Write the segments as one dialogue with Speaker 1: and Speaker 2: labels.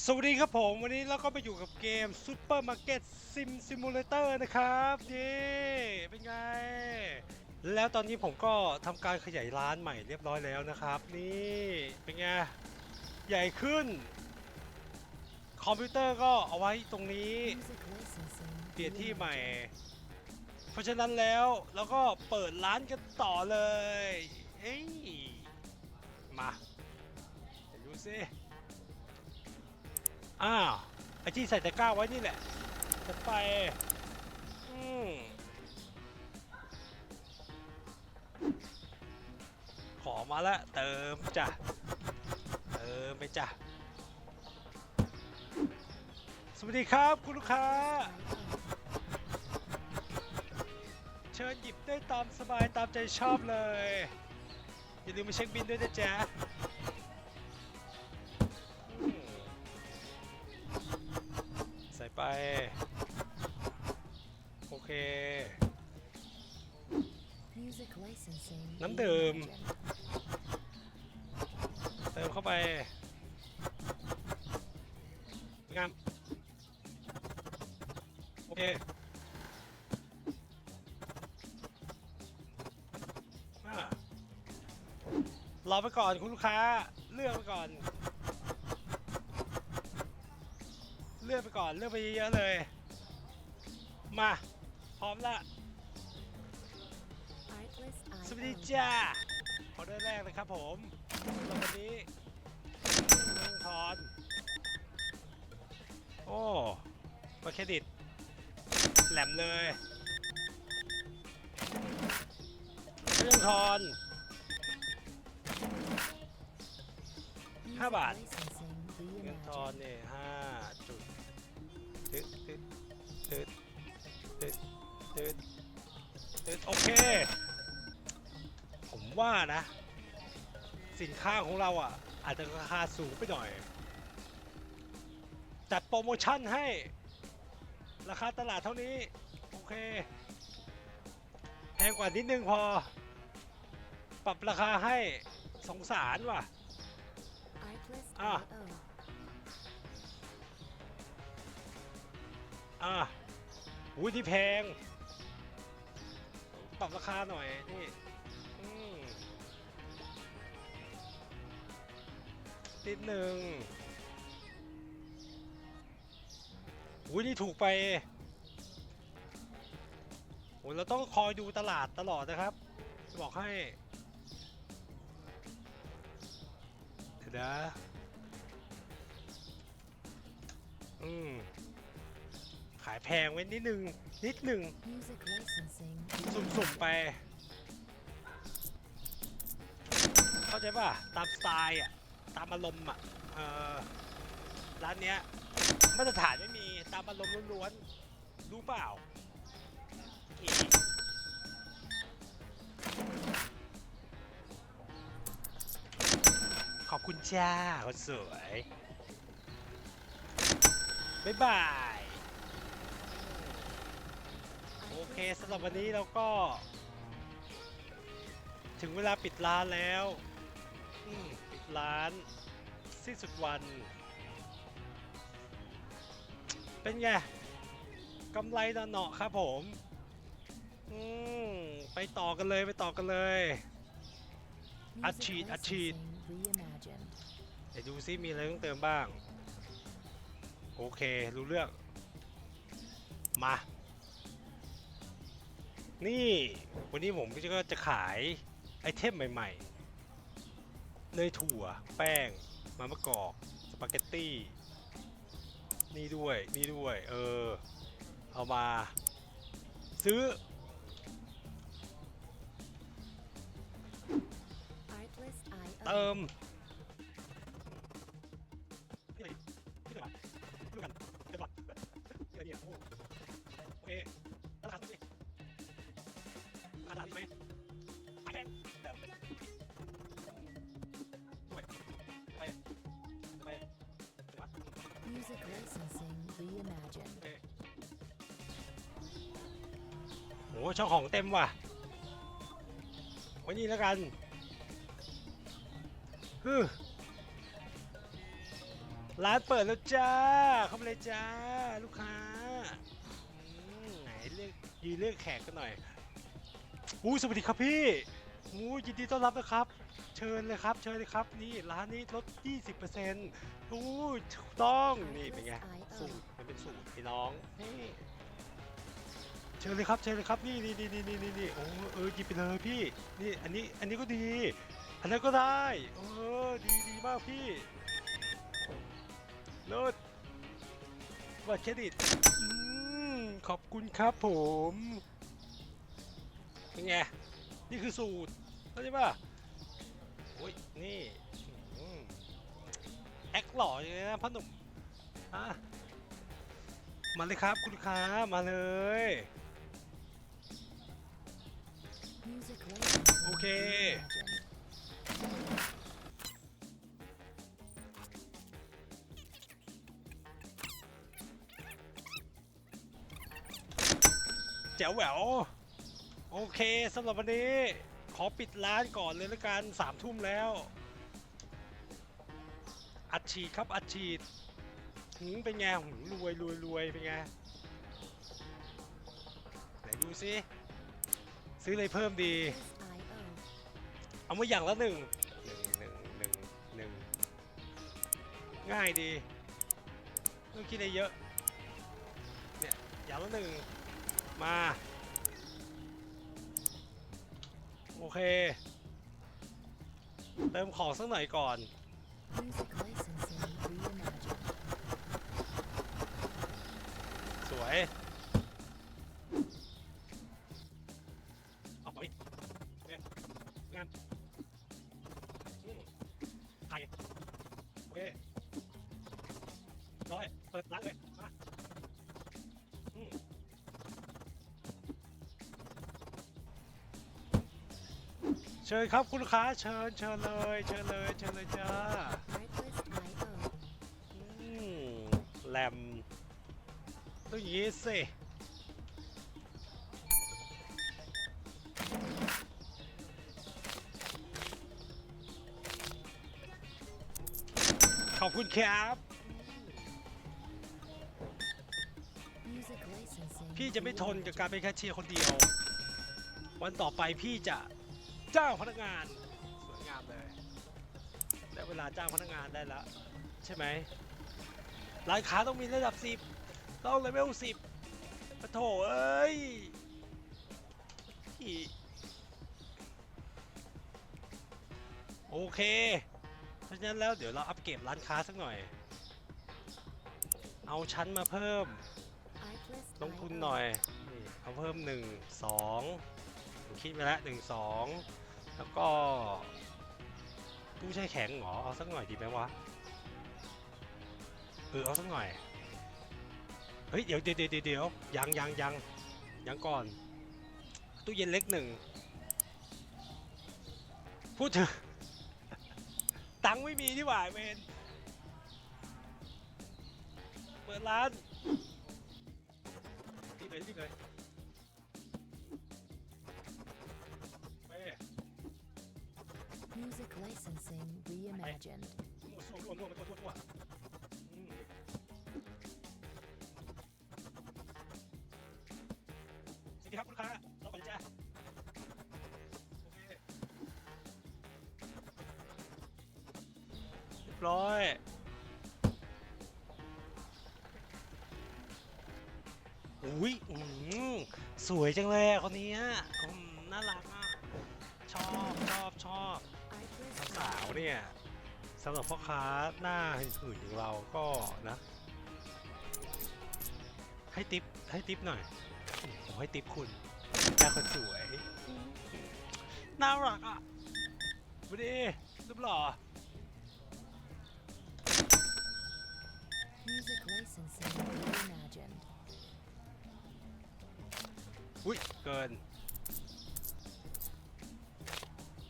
Speaker 1: สวัสดีครับผมวันนี้เราก็ไปอยู่กับเกม Super Market Sim Simulator นะครับเย้เป็นไง แล้วตอนนี้ผมก็ทำการขยายร้านใหม่เรียบร้อยแล้วนะครับ นี่เป็นไง ใหญ่ขึ้น คอมพิวเตอร์ก็เอาไว้ตรงนี้เปลี่ยนที่ใหม่ เพราะฉะนั้นแล้วเราก็เปิดร้านกันต่อเลยเอ้ยมาเดี๋ยวดูสิ อ้าวไอที่ใส่ตะกร้าไว้นี่แหละจะไป อืมขอมาล้วเติมจ้ะ เติมไปจ้ะ สวัสดีครับคุณลูกค้า เชิญหยิบได้ตามสบายตามใจชอบเลย อย่าลืมมาเช็คบินด้วยนะจ๊ะ ม เติมเข้าไปงามโอเครอไปก่อนคุณลูกค้า เลือกไปก่อน เลือกไปก่อน เลือกไปเยอะๆเลย มา พร้อมละ วัสดีจ้าออเดอร์แรกเลยครับผมสวันนี้เมืองทอนโอ้มาเครดิต แหลมเลยเมืองทอน5บาทเงินทอนเนี่ยห้าจุดตึ๊ดตึ๊ดตึ๊ดตึ๊ดตึ๊ดตึ๊ดโอเค ว่านะ สินค้าของเราอะ อาจจะราคาสูงไปหน่อย จัดโปรโมชั่นให้ ราคาตลาดเท่านี้ โอเค แพงกว่านิดนึงพอ ปรับราคาให้สงสารว่ะอะอะอุ้ยนี่แพง ปรับราคาหน่อย นี่ นิดหนึ่งอุ้ยนี่ถูกไปโอ้เราต้องคอยดูตลาดตลอดนะครับจะบอกให้เดี๋ยวนะอืมขายแพงไว้นิดนึง นิดหนึ่งสุ่มๆไป เข้าใจป่ะ ตามสไตล์อะ ตามอารมณ์อะเออร้านเนี้ยมาตรฐานไม่มีตามอารมณ์ล้วนๆรู้เปล่าอีขอบคุณจ้าคนสวยบ๊ายบาย โอเคสำหรับวันนี้เราก็ ถึงเวลาปิดร้านแล้ว อืม ปิดร้านสิ้นสุดวัน เป็นไงกำไรเนาะครับผมอืมไปต่อกันเลยไปต่อกันเลยอัดฉีดอัดฉีดเดี๋ยวดูซิมีอะไรต้องเติมบ้าง โอเค รู้เรื่อง มา นี่ วันนี้ผมก็จะขายไอเทมใหม่ ๆ เนยถั่ว แป้งมะมะกอกสปาเกตตี้ นี่ด้วย นี่ด้วย เออ เอามา ซื้อเติมนี่เลยนี่เลยดูกันเดี๋ยวก่อนเดี๋ยวเนี่ยโอ้โอเคราคาสิราคาดไหม อ้ช่องของเต็มว่ะไว้นี่แล้วกันฮึร้านเปิดแล้วจ้า เข้ามาเลยจ้า ลูกค้าอืมไหนเรียกยืนเรียกแขกกันหน่อยอู้สวัสดีครับพี่อู้ยินดีต้อนรับนะครับ เชิญเลยครับ เชิญเลยครับ นี่ร้านนี้ลด 20%อู้ถูกต้อง นี่เป็นไง สูตรมันเป็นสูตรพี่น้องนี่ เชิญเลยครับเชิญเลยครับนี่นี่นี่นี่นี่นี่โอ้เออหยิบไปเลยพี่นี่อันนี้อันนี้ก็ดี อันนั้นก็ได้เออดีดีมากพี่เลิศบัตรเครดิตขอบคุณครับผมเป็นไงนี่คือสูตรเข้าใจป่ะโอ้ยนี่แอคหล่ออย่างนี้นะพ่อหนุ่มอะมาเลยครับคุณค้ามาเลย แจ๋วแหววโอเคสำหรับวันนี้ ขอปิดร้านก่อนเลยละกันสามทุ่มแล้ว อัดฉีดครับอัดฉีดหืมเป็นไงหืมรวยรวยรวยเป็นไงไหนดูซิซื้ออะไรเพิ่มดี เอามาอย่างละหนึ่งหนึ่งหนึ่งหนึ่งหนึ่งง่ายดีไม่ต้องคิดอะไรเยอะ เนี่ยอย่างละหนึ่งมา โอเค เติมของสักหน่อยก่อน เปิดร้านเลยมาเชิญครับคุณลูกค้าเชิญเชิญเลยเชิญเลยเชิญเลยจ้า
Speaker 2: Artlist.io.
Speaker 1: อืมแรมต้องอยางงีสิขอบคุณครับ พี่จะไม่ทนกับการ
Speaker 2: reimagined.
Speaker 1: เป็นแคชเชียร์คนเดียว วันต่อไปพี่จะจ้างพนักงานสวยงามเลยได้เวลาจ้างพนักงานได้แล้ว ใช่ไหมร้านค้าต้องมีระดับ 10 ต้องเลเวล10ปะโถเอ้ยพี่โอเค เพราะฉะนั้นแล้วเดี๋ยวเราอัปเกรดร้านค้าสักหน่อย เอาชั้นมาเพิ่ม ลงทุนหน่อยนี่เอาเพิ่ม1 2ผมคิดไปแล้ว1 2แล้วก็ตู้แช่แข็งเหรอเอาสักหน่อยดีไหมวะเออเอาสักหน่อยเฮ้ยเดี๋ยวเดี๋ยวเดี๋ยวเดี๋ยวยังยังยังยังก่อนตู้เย็นเล็กหนึ่งพูดถึงตังค์ไม่มีที่หว่าเวนเปิดร้าน เลยรีบเลยไป
Speaker 2: Music licensing reimagined.
Speaker 1: มั่วซั่วมั่วมั่วมั่วมั่วอืมสวัสดีครับคุณลูกค้าเราไปจ้าโอเคเรียบร้อย อุ้ยอืมสวยจังเลยอะคนนี้อะอืมน่ารักอะชอบชอบชอบสาวๆเนี่ยสำหรับพ่อค้าหน้าหื่นๆอย่างเราก็นะ ให้ติปให้ติปหน่อยผมให้ติปคุณจ้าคนสวยน่ารักอะดูดิรูปหล่อ อุ้ยเกิน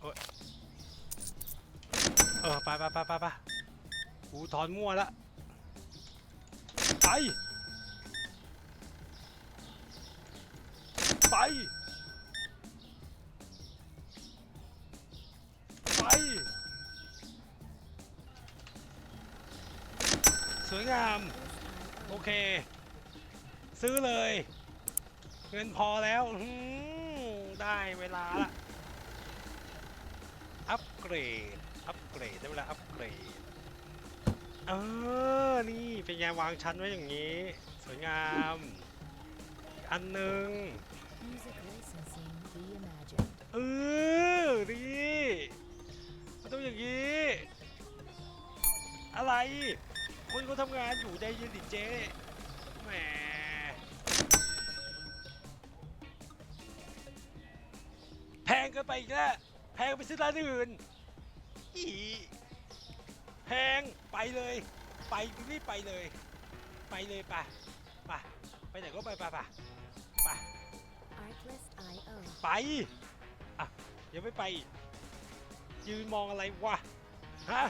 Speaker 1: โอ้ยเออไปไปไปไปไปกูถอนมั่วละไปไปไปสวยงาม โอเค ซื้อเลย เงินพอแล้วอื้อหือได้เวลาละอัปเกรด อัปเกรดได้เวลาอัปเกรด เออ นี่เป็นไงวางชั้นไว้อย่างนี้ สวยงาม อันหนึ่ง
Speaker 2: Music licensing reimagined.
Speaker 1: เออดีมันต้องอย่างนี้ อะไรคนเขาทำงานอยู่ใจเย็นดิเจ๊แหม แพงเกินไปอีกแล้วแพงไปซื้อร้านอื่นอีแพงไปเลย ไปรีบไปเลย ไปเลยป่ะป่ะไปไหนก็ไปป่ะป่ะป่ะ
Speaker 2: Artlist.io.
Speaker 1: ไปอะยังไม่ไปอีกยืนมองอะไรวะฮะ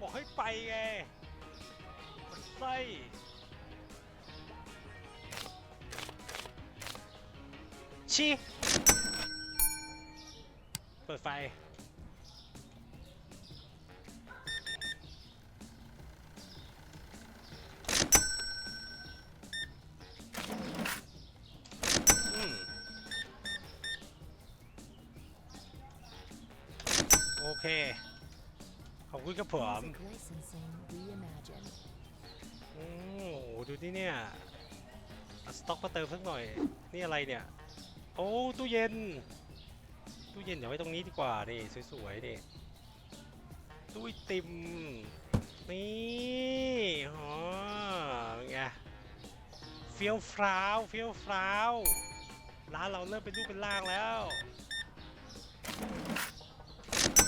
Speaker 1: บอกให้ไปไงมันไส้ชิเปิดไฟอืมโอเค ขอบคุณครับผม
Speaker 2: Music licensing reimagined.
Speaker 1: อืมโอ้โหดูนี่เนี่ยเอาสต็อกมาเติมสักหน่อย นี่อะไรเนี่ย โอ้ ตู้เย็น ตู้เย็นเดี๋ยวไว้ตรงนี้ดีกว่านี่สวยๆนี่ตู้ติมนี่อ๋อเป็นไงเฟี้ยวฟ้าวเฟี้ยวฟ้าวร้านเราเริ่มเป็นรูปเป็นร่างแล้ว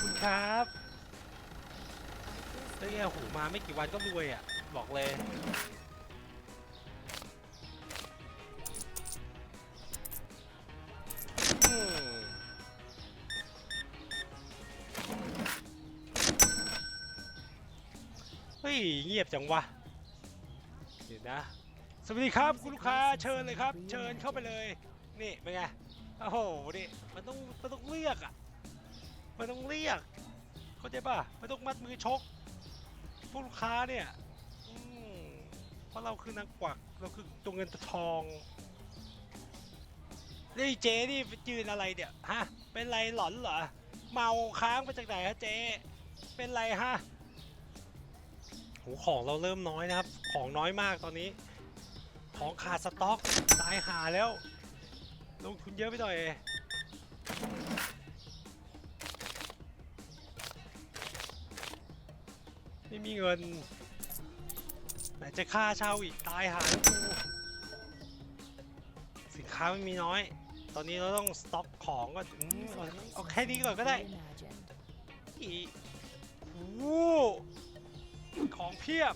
Speaker 1: คุณครับเฮ้ยโอ้โหมาไม่กี่วันก็รวยอะ บอกเลย ฮ้ยเงียบจังวะเดี๋ยวนะ สวัสดีครับคุณลูกค้าเชิญเลยครับ เชิญเข้าไปเลย นี่เป็นไงโอ้โหนี่มันต้องมันต้องเลือกอะมันต้องเรียกเข้าใจป่ะไม่ต้องมัดมือชกพวกลูกค้าเนี่ยอืมเพราะเราคือนางกวักเราคือตัวเงินตัวทองนี่เจ๊นี่ยืนอะไรเนี่ยฮะเป็นไรหลอนเหรอเมาค้างมาจากไหนฮะเจ๊เป็นไรฮะ โหของเราเริ่มน้อยนะครับ ของน้อยมากตอนนี้ ของขาดสต็อกตายหาแล้ว ลงทุนเยอะไปหน่อยไม่มีเงินไหนจะค่าเช่าอีกตายหาแล้วกูสินค้าไม่มีน้อย ตอนนี้เราต้องสต็อกของก็อืมเอา
Speaker 2: Music
Speaker 1: เอแค่นี้ก่อนก็ได้อี เพียบ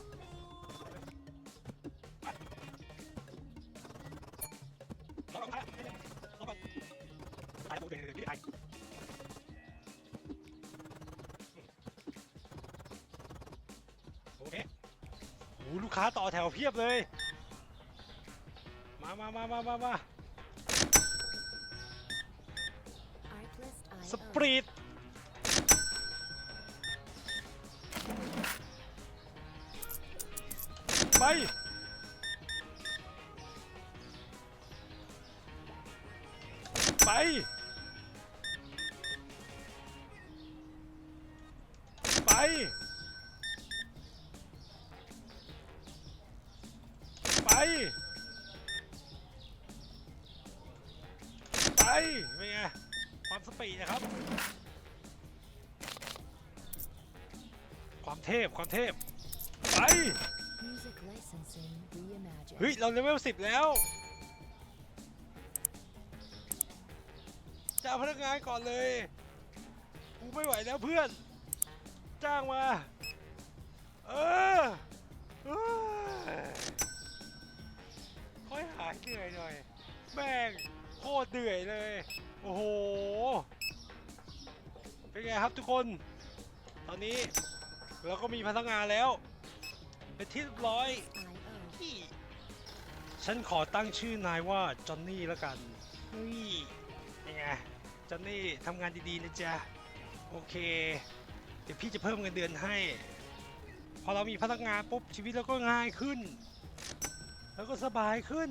Speaker 1: โอเคโอ้โหลูกค้าต่อแถวเพียบเลย มามามามามามา
Speaker 2: Artlist.io.
Speaker 1: สปรีด ไปไป ไป ไป ไป เป็นไง ความสปีดนะครับ ความเทพ ความเทพ ไป เฮ้ย เราเลเวลสิบแล้ว จ้างพนักงานก่อนเลย กูไม่ไหวแล้วเพื่อน จ้างมา เออเอ้ยค่อยหายเหนื่อยหน่อย แม่งโคตรเหนื่อยเลย โอ้โห เป็นไงครับทุกคน ตอนนี้เราก็มีพนักงานแล้ว เป็นที่เรียบร้อย
Speaker 2: Artlist.io.
Speaker 1: พี่ฉันขอตั้งชื่อนายว่าจอห์นนี่แล้วกันนี่ยังไงจอห์นนี่ทำงานดีๆนะจ๊ะโอเค เดี๋ยวพี่จะเพิ่มเงินเดือนให้ พอเรามีพนักงานปุ๊บชีวิตเราก็ง่ายขึ้น แล้วก็สบายขึ้น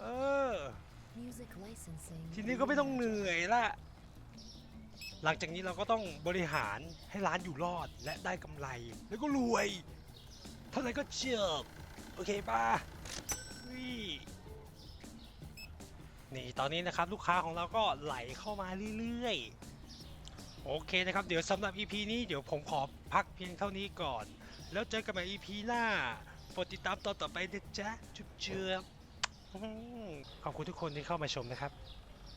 Speaker 1: เออ
Speaker 2: Music licensing
Speaker 1: ทีนี้ก็ไม่ต้องเห
Speaker 2: reimagined.
Speaker 1: นื่อยละหลังจากนี้เราก็ต้องบริหารให้ร้านอยู่รอดและได้กำไรแล้วก็รวย เท่านั้นก็เชียบโอเคป่ะนี่ตอนนี้นะครับลูกค้าของเราก็ไหลเข้ามาเรื่อยๆ โอเคนะครับ เดี๋ยวสำหรับ EP นี้เดี๋ยวผมขอพักเพียงเท่านี้ก่อน แล้วเจอกันใหม่ EP หน้าโปรดติดตามตอนต่อไปนะจ๊ะจุ๊บเจือบขอบคุณทุกคนที่เข้ามาชมนะครับ